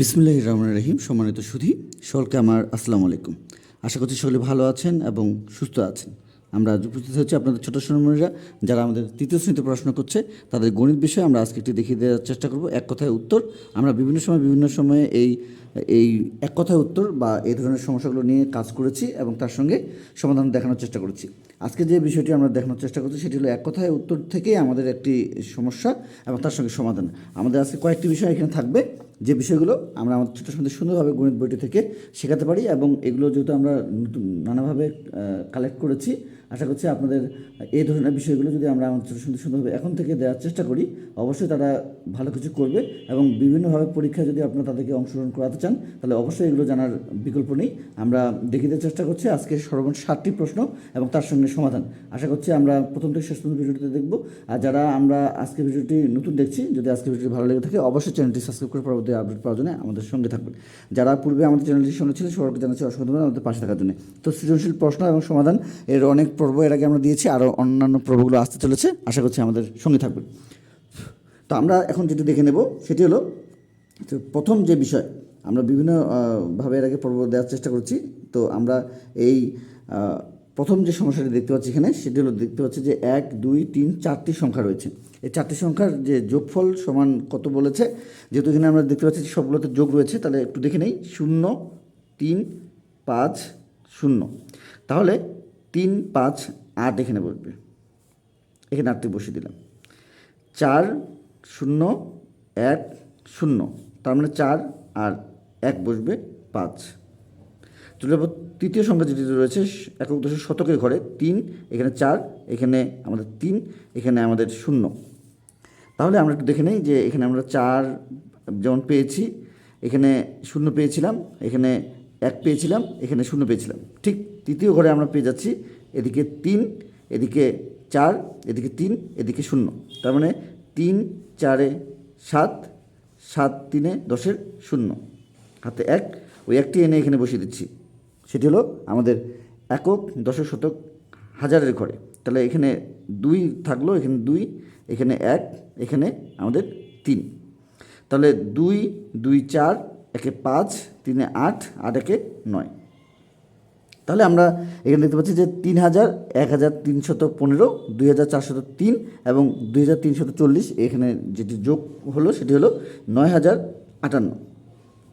বিসমুল্লাহ রহমান রহিম, সম্মানিত সুধি, সকলকে আমার আসসালামু আলাইকুম। আশা করছি সকলে ভালো আছেন এবং সুস্থ আছেন। আমরা উপস্থিত হচ্ছি আপনাদের ছোটো সোনামণিরা যারা আমাদের তৃতীয় শ্রেণীতে পড়াশোনা করছে, তাদের গণিত বিষয়ে আমরা আজকে একটি দেখিয়ে দেওয়ার চেষ্টা করব। এক কথায় উত্তর, আমরা বিভিন্ন সময় বিভিন্ন সময়ে এই এই এক কথায় উত্তর বা এই ধরনের সমস্যাগুলো নিয়ে কাজ করেছি এবং তার সঙ্গে সমাধান দেখানোর চেষ্টা করেছি। আজকে যে বিষয়টি আমরা দেখানোর চেষ্টা করছি, সেটি হলো এক কথায় উত্তর থেকেই আমাদের একটি সমস্যা এবং তার সঙ্গে সমাধান। আমাদের আজকে কয়েকটি বিষয় এখানে থাকবে। যে বিষয়গুলো আমরা আমাদের ছোটো সন্ধ্যে সুন্দরভাবে গণিত বইটি থেকে শেখাতে পারি এবং এগুলো যেহেতু আমরা নতুন নানাভাবে কালেক্ট করেছি আশা করছি আপনাদের এই ধরনের বিষয়গুলো যদি আমরা আমাদের সন্ধ্যে সুন্দরভাবে এখন থেকে দেওয়ার চেষ্টা করি, অবশ্যই তারা ভালো কিছু করবে এবং বিভিন্নভাবে পরীক্ষায় যদি আপনারা তাদেরকে অংশগ্রহণ করাতে চান, তাহলে অবশ্যই এগুলো জানার বিকল্প নেই। আমরা দেওয়ার চেষ্টা করছি আজকে সর্বমোট ষাটটি প্রশ্ন এবং তার সঙ্গে সমাধান। আশা করছি আমরা প্রথম থেকে শেষ পর্যন্ত ভিডিওটি দেখব। আর যারা আমরা আজকে ভিডিওটি নতুন দেখছি, যদি আজকে ভিডিওটি ভালো লেগে থাকে, অবশ্যই চ্যানেলটি সাবস্ক্রাইব করে পরবর্তী আপডেট পাওয়ার জন্য আমাদের সঙ্গে থাকবেন। যারা পূর্বে আমাদের চ্যানেলটির সঙ্গে ছিলেন, সবাইকে জানাচ্ছি অসংখ্য আমাদের পাশে থাকার জন্য। তো সৃজনশীল প্রশ্ন এবং সমাধান এর অনেক পর্ব এর আগে আমরা দিয়েছি আরও অন্যান্য পর্বগুলো আসতে চলেছে। আশা করছি আমাদের সঙ্গে থাকবেন। তো আমরা এখন যেটি দেখে নেব সেটি হলো প্রথম যে বিষয় আমরা বিভিন্ন আহ, ভাবে এর আগে পর্ব দেওয়ার চেষ্টা করছি। তো আমরা এই প্রথম যে সমস্যাটি দেখতে পাচ্ছি এখানে সেটি হলো দেখতে পাচ্ছি যে এক দুই তিন চারটি সংখ্যা রয়েছে। এই চারটি সংখ্যার যে যোগফল সমান কত বলেছে যেহেতু এখানে আমরা দেখতে পাচ্ছি সবগুলোতে যোগ রয়েছে তাহলে একটু দেখে নেই। শূন্য তিন পাঁচ শূন্য। তাহলে তিন, পাঁচ, আট এখানে বসবে। এখানে আটটি বসিয়ে দিলাম। চার, শূন্য, এক, শূন্য। তার মানে চার আর এক বসবে পাঁচ। তৃতীয় সংখ্যা যেটি রয়েছে, একক দশের শতকের ঘরে তিন, এখানে চার, এখানে আমাদের তিন, এখানে আমাদের শূন্য। তাহলে আমরা একটু দেখে নেই যে এখানে আমরা চার যেমন পেয়েছি, এখানে শূন্য পেয়েছিলাম, এখানে এক পেয়েছিলাম, এখানে শূন্য পেয়েছিলাম। ঠিক তৃতীয় ঘরে আমরা পেয়ে যাচ্ছি, এদিকে তিন, এদিকে চার, এদিকে তিন, এদিকে শূন্য। তার মানে তিন, চারে সাত সাত তিনে দশের শূন্য। হাতে এক, ওই একটি এনে এখানে বসিয়ে দিচ্ছি। সেটি হলো আমাদের একক দশক শতক হাজারের ঘরে। তাহলে এখানে দুই থাকল, এখানে দুই, এখানে এক, এখানে আমাদের তিন। তাহলে দুই দুই, চার, একে পাঁচ, তিনে আট আট, একে নয়। তাহলে আমরা এখানে দেখতে পাচ্ছি যে তিন হাজার, এক হাজার তিনশত পনেরো, দুই হাজার চারশত তিন এবং দুই হাজার তিনশত চল্লিশ। এখানে যেটি যোগ হলো সেটি হলো নয় হাজার আটান্ন।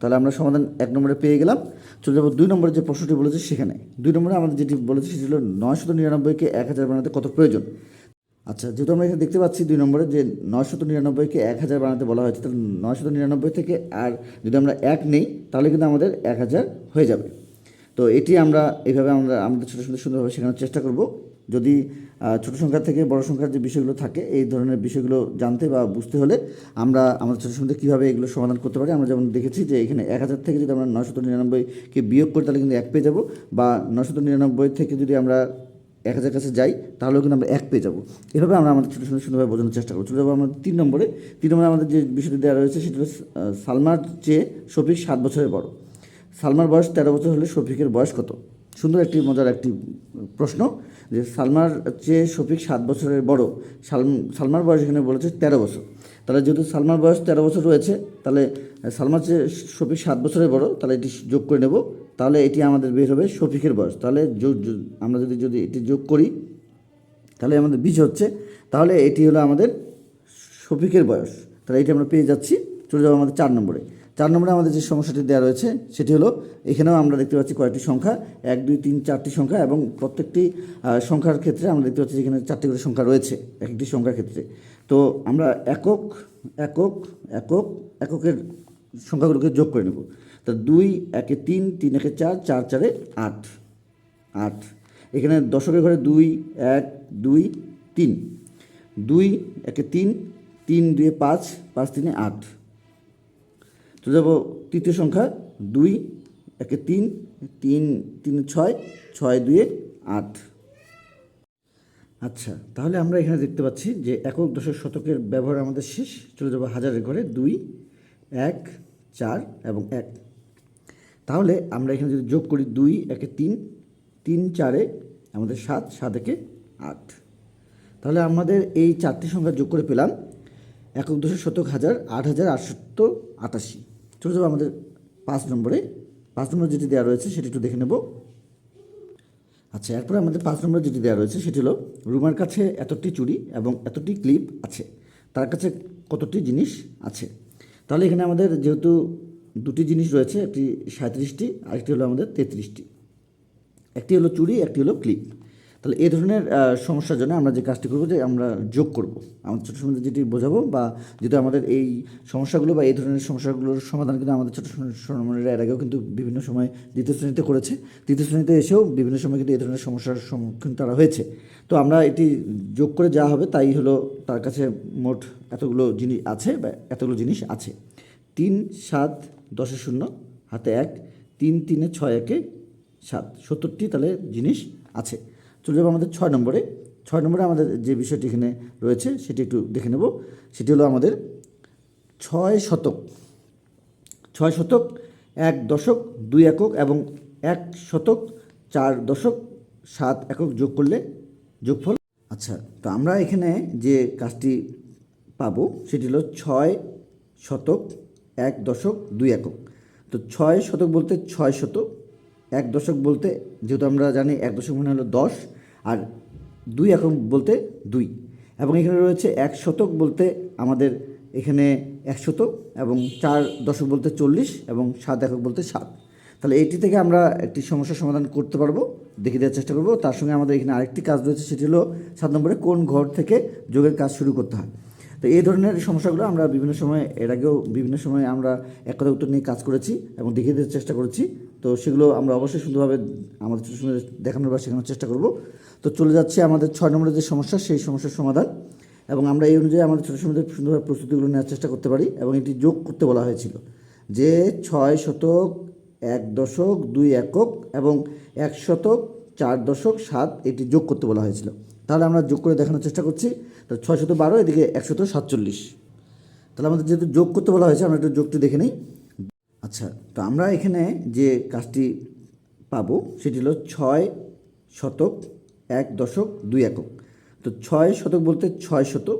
তাহলে আমরা সমাধান এক নম্বরে পেয়ে গেলাম। চলে যাব দুই নম্বরে যে প্রশ্নটি বলেছে সেখানে। দুই নম্বরে আমাদের যেটি বলেছে সেটি হলো নয়শত নিরানব্বইকে এক হাজার বানাতে কত প্রয়োজন? আচ্ছা যেহেতু আমরা এখানে দেখতে পাচ্ছি দুই নম্বরে যে নয়শত নিরানব্বইকে এক হাজার বানাতে বলা হয়েছে, তাহলে নয়শত নিরানব্বই থেকে আর যদি আমরা এক নেই, তাহলে কিন্তু আমাদের এক হাজার হয়ে যাবে। তো এটি আমরা এইভাবে আমরা আমাদের ছোটো সুন্দর সুন্দরভাবে শেখানোর চেষ্টা করব। যদি ছোট সংখ্যা থেকে বড় সংখ্যার যে বিষয়গুলো থাকে, এই ধরনের বিষয়গুলো জানতে বা বুঝতে হলে আমরা আমাদের ছোটো সুন্দর কীভাবে এগুলো সমাধান করতে পারি, আমরা যেমন দেখেছি যে এখানে এক হাজার থেকে যদি আমরা নয়শত নিরানব্বইকে বিয়োগ করি, তাহলে কিন্তু এক পেয়ে যাব। বা নয়শত নিরানব্বই থেকে যদি আমরা এক হাজার কাছে যাই, তাহলেও কিন্তু আমরা এক পেয়ে যাব। এভাবে আমরা আমাদের ছোটো সুন্দর সুন্দরভাবে বোঝানোর চেষ্টা করব। চলে যাব আমাদের তিন নম্বরে। তিন নম্বরে আমাদের যে বিষয়টি দেওয়া রয়েছে, সেটা হলো সালমার চেয়ে শফিক সাত বছরের বড়। সালমার বয়স তেরো বছর হলে শফিকের বয়স কত? সুন্দর একটি মজার একটি প্রশ্ন যে সালমার চেয়ে শফিক সাত বছরের বড়। সালম সালমার বয়স এখানে বলেছে তেরো বছর। তাহলে যেহেতু সালমার বয়স তেরো বছর রয়েছে, তাহলে সালমার চেয়ে শফিক সাত বছরের বড়, তাহলে এটি যোগ করে নেব। তাহলে এটি আমাদের বের হবে শফিকের বয়স। তাহলে যোগ- আমরা যদি যদি এটি যোগ করি, তাহলে আমাদের বীজ হচ্ছে, তাহলে এটি হলো আমাদের শফিকের বয়স। তাহলে এটি আমরা পেয়ে যাচ্ছি। চলে যাব আমাদের চার নম্বরে। চার নম্বরে আমাদের যে সমস্যাটি দেওয়া রয়েছে, সেটি হলো এখানেও আমরা দেখতে পাচ্ছি কয়েকটি সংখ্যা, এক, দুই, তিন, চারটি সংখ্যা এবং প্রত্যেকটি সংখ্যার ক্ষেত্রে আমরা দেখতে পাচ্ছি যেখানে চারটি করে সংখ্যা রয়েছে এক একটি সংখ্যার ক্ষেত্রে। তো আমরা একক একক একক, এককের সংখ্যাগুলোকে যোগ করে নেব। তা দুই, একে তিন তিন, একে চার চার, চারে আট আট। এখানে দশকের ঘরে দুই, এক, দুই, তিন। দুই, একে তিন তিন, দুয়ে পাঁচ পাঁচ, তিনে আট। তো যাব তৃতীয় সংখ্যা দুই, একে তিন তিন তিন, ছয় ছয় দুয়ে আট। আচ্ছা তাহলে আমরা এখানে দেখতে পাচ্ছি যে একক দশক শতকের ব্যবহার আমাদের শেষ। চলে যাব হাজারের ঘরে, দুই, এক, চার এবং এক। তাহলে আমরা এখানে যদি যোগ করি দুই, একে তিন তিন, চারে আমাদের সাত সাত, একে আট। তাহলে আমাদের এই চারটি সংখ্যা যোগ করে পেলাম একক দশক শতক হাজার আট হাজার আটশো আটাশি। চলে যাব আমাদের পাঁচ নম্বরে, পাঁচ নম্বর যেটি দেওয়া রয়েছে সেটি একটু দেখে নেব। আচ্ছা এরপরে আমাদের পাঁচ নম্বরে যেটি দেওয়া রয়েছে সেটি হলো, রুমার কাছে এতটি চুড়ি এবং এতটি ক্লিপ আছে, তার কাছে কতটি জিনিস আছে? তাহলে এখানে আমাদের যেহেতু দুটি জিনিস রয়েছে, একটি সাঁত্রিশটি, আরেকটি হলো আমাদের তেত্রিশটি। একটি হলো চুড়ি, একটি হলো ক্লিপ। তাহলে এই ধরনের সমস্যার জন্য আমরা যে কাজটি করব যে আমরা যোগ করব। আমাদের ছোটো সময় যেটি বোঝাবো বা যেহেতু আমাদের এই সমস্যাগুলো বা এই ধরনের সমস্যাগুলোর সমাধান কিন্তু আমাদের ছোটো সোনামণিরা এর আগেও কিন্তু বিভিন্ন সময় দ্বিতীয় শ্রেণীতে করেছে। তৃতীয় শ্রেণীতে এসেও বিভিন্ন সময় কিন্তু এই ধরনের সমস্যার সম্মুখীন তারা হয়েছে। তো আমরা এটি যোগ করে যা হবে তাই হলো তার কাছে মোট এতগুলো জিনিস আছে বা এতগুলো জিনিস আছে। তিন সাত দশে শূন্য, হাতে এক, তিন তিনে ছয় একে সাত। সত্তরটি তাহলে জিনিস আছে। চলে যাব আমাদের ছয় নম্বরে। ছয় নম্বরে আমাদের যে বিষয়টি এখানে রয়েছে, সেটি একটু দেখে নেব। সেটি হলো আমাদের ছয় শতক। ছয় শতক, এক দশক, দুই একক এবং এক শতক, চার দশক, সাত একক যোগ করলে যোগফল। আচ্ছা তো আমরা এখানে যে কাজটি পাবো, সেটি হলো ছয় শতক, এক দশক, দুই একক। তো ছয় শতক বলতে ছয় শতক এক দশক বলতে, যেহেতু আমরা জানি এক দশক মানে হলো দশ, আর দুই একক বলতে দুই। এবং এখানে রয়েছে এক শতক বলতে আমাদের এখানে এক শতক এবং চার দশক বলতে চল্লিশ এবং সাত একক বলতে সাত। তাহলে এইটি থেকে আমরা একটি সমস্যার সমাধান করতে পারব দেখে দেওয়ার চেষ্টা করব। তার সঙ্গে আমাদের এখানে আরেকটি কাজ রয়েছে, সেটি হলো সাত নম্বরে কোন ঘর থেকে যোগের কাজ শুরু করতে হয়। তো এই ধরনের সমস্যাগুলো আমরা বিভিন্ন সময়, এর আগেও বিভিন্ন সময় আমরা এক কথা উত্তর নিয়ে কাজ করেছি এবং দেখিয়ে দেওয়ার চেষ্টা করেছি। তো সেগুলো আমরা অবশ্যই সুন্দরভাবে আমাদের ছোটো সময় দেখানোর বা শেখানোর চেষ্টা করব। তো চলে যাচ্ছে আমাদের ছয় নম্বরের যে সমস্যা, সেই সমস্যার সমাধান। এবং আমরা এই অনুযায়ী আমাদের ছোটো সময় সুন্দরভাবে প্রস্তুতিগুলো নেওয়ার চেষ্টা করতে পারি এবং এটি যোগ করতে বলা হয়েছিল। যে ছয় শতক এক দশক দুই একক এবং এক শতক চার দশক সাত এটি যোগ করতে বলা হয়েছিল। তাহলে আমরা যোগ করে দেখানোর চেষ্টা করছি। তো ছয় শত বারো, এদিকে একশত সাতচল্লিশ। তাহলে আমাদের যেহেতু যোগ করতে বলা হয়েছে, আমরা একটু যোগটি দেখে নিই। আচ্ছা তো আমরা এখানে যে কাজটি পাবো সেটি হলো ছয় শতক, এক দশক, দুই একক। তো ছয় শতক বলতে ছয় শতক,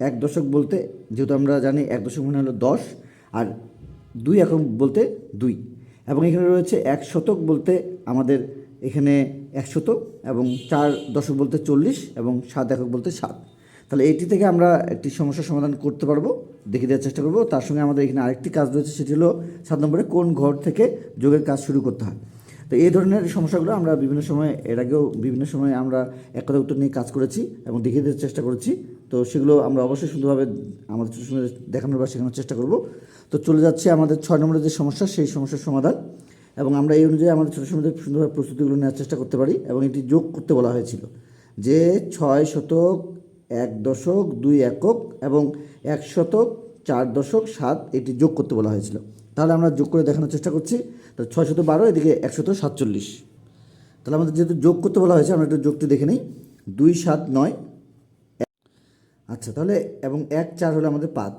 এক দশক বলতে যেহেতু আমরা জানি এক দশক মানে হলো দশ, আর দুই একক বলতে দুই। এবং এখানে রয়েছে এক শতক বলতে আমাদের এখানে এক শতক এবং চার দশক বলতে চল্লিশ এবং সাত একক বলতে সাত। তাহলে এইটি থেকে আমরা একটি সমস্যার সমাধান করতে পারব দেখে দেওয়ার চেষ্টা করব। তার সঙ্গে আমাদের এখানে আরেকটি কাজ রয়েছে, সেটি হলো সাত নম্বরে কোন ঘর থেকে যোগের কাজ শুরু করতে হয়। তো এই ধরনের সমস্যাগুলো আমরা বিভিন্ন সময়, এর আগেও বিভিন্ন সময় আমরা এক কথা উত্তর নিয়ে কাজ করেছি এবং দেখিয়ে দেওয়ার চেষ্টা করেছি। তো সেগুলো আমরা অবশ্যই সুন্দরভাবে আমাদের সময় দেখানোর বা শেখানোর চেষ্টা করব। তো চলে যাচ্ছে আমাদের ছয় নম্বরের যে সমস্যা, সেই সমস্যার সমাধান। এবং আমরা এই অনুযায়ী আমাদের ছোটো সময় সুন্দরভাবে প্রস্তুতিগুলো নেওয়ার চেষ্টা করতে পারি এবং এটি যোগ করতে বলা হয়েছিল। যে ছয় শতক এক দশক, দুই একক এবং এক শতক, চার দশক, সাত এটি যোগ করতে বলা হয়েছিল। তাহলে আমরা যোগ করে দেখানোর চেষ্টা করছি। তো ছয় শত বারো, এদিকে একশত সাতচল্লিশ। তাহলে আমাদের যেহেতু যোগ করতে বলা হয়েছে, আমরা একটু যোগটি দেখে নিই। দুই সাত নয় আচ্ছা তাহলে এবং এক চার হলো আমাদের পাঁচ।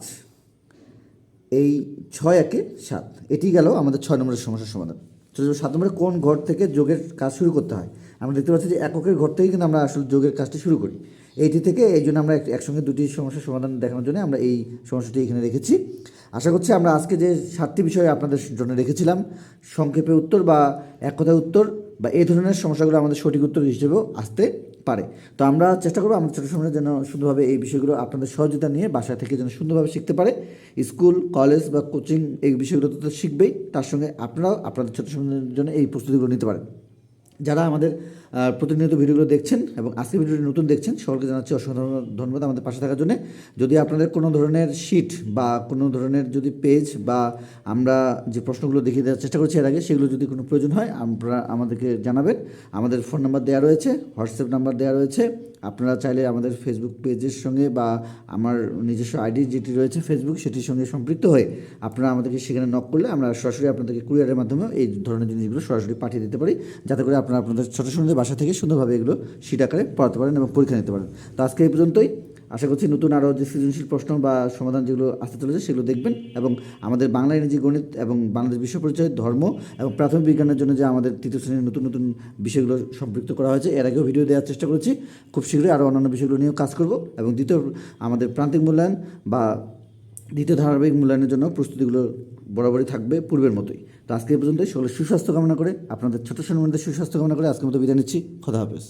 এই ছয় একে সাত, এটি গেল আমাদের ছয় নম্বরের সমস্যার সমাধান। তো সাত নম্বরে, কোন ঘর থেকে যোগের কাজ শুরু করতে হয়? আমরা দেখতে পাচ্ছি যে এককের ঘর থেকে কিন্তু আমরা আসলে যোগের কাজটি শুরু করি। এইটি থেকে এই জন্য আমরা এক- একসঙ্গে দুটি সমস্যার সমাধান দেখানোর জন্য আমরা এই সমস্যাটি এখানে রেখেছি। আশা করছি আমরা আজকে যে সাতটি বিষয় আপনাদের জন্য রেখেছিলাম, সংক্ষেপে উত্তর বা এক কথায় উত্তর বা এই ধরনের সমস্যাগুলো আমাদের সঠিক উত্তর হিসেবেও আসতে পারে। তো আমরা চেষ্টা করব আমাদের ছোটো সময় যেন সুন্দরভাবে এই বিষয়গুলো আপনাদের সহযোগিতা নিয়ে বাসা থেকে যেন সুন্দরভাবে শিখতে পারে। স্কুল, কলেজ বা কোচিং এই বিষয়গুলো তো শিখবেই, তার সঙ্গে আপনারাও আপনাদের ছোটো সময়ের জন্য এই প্রস্তুতিগুলো নিতে পারেন। যারা আমাদের প্রতিনিয়ত ভিডিওগুলো দেখছেন এবং আজকের ভিডিওটি নতুন দেখছেন, সকলকে জানাচ্ছি অসংখ্য ধন্যবাদ- ধন্যবাদ আমাদের পাশে থাকার জন্য। যদি আপনাদের কোনো ধরনের শিট বা কোনো ধরনের যদি পেজ বা আমরা যে প্রশ্নগুলো দেখিয়ে দেওয়ার চেষ্টা করছি এর আগে, সেগুলো যদি কোনো প্রয়োজন হয়, আপনারা আমাদেরকে জানাবেন। আমাদের ফোন নাম্বার দেওয়া রয়েছে হোয়াটসঅ্যাপ নাম্বার দেওয়া রয়েছে। আপনারা চাইলে আমাদের ফেসবুক পেজের সঙ্গে বা আমার নিজস্ব আইডি যেটি রয়েছে ফেসবুক সেটির সঙ্গে সম্পৃক্ত হয়ে আপনারা আমাদেরকে সেখানে নক করলে আমরা সরাসরি আপনাদেরকে কুরিয়ারের মাধ্যমে এই ধরনের জিনিসগুলো সরাসরি পাঠিয়ে দিতে পারি। যাতে করে আপনারা আপনাদের ছোটো ছোটো বাসা থেকে সুন্দরভাবে এগুলো সিট আকারে পড়াতে পারেন এবং পরীক্ষা নিতে পারেন। তো আজকে এই পর্যন্তই। আশা করছি নতুন আরও যে সৃজনশীল প্রশ্ন বা সমাধান যেগুলো আসতে চলেছে সেগুলো দেখবেন এবং আমাদের বাংলা ইংরেজি গণিত এবং বাংলাদেশ বিশ্ব পরিচয়, ধর্ম এবং প্রাথমিক বিজ্ঞানের জন্য যে আমাদের তৃতীয় শ্রেণির নতুন নতুন বিষয়গুলো সম্পৃক্ত করা হয়েছে, এর আগেও ভিডিও দেওয়ার চেষ্টা করেছি। খুব শীঘ্রই আরও অন্যান্য বিষয়গুলো নিয়েও কাজ করব এবং দ্বিতীয় আমাদের প্রান্তিক মূল্যায়ন বা দ্বিতীয় ধারাবাহিক মূল্যায়নের জন্য প্রস্তুতিগুলো বরাবরই থাকবে পূর্বের মতোই। তো আজকে পর্যন্ত সকলে সুস্বাস্থ্য কামনা করে, আপনাদের ছোট সন্মানদের সুস্বাস্থ্য কামনা করে আজকের মতো বিদায় নিচ্ছি। খোদা হাফেজ।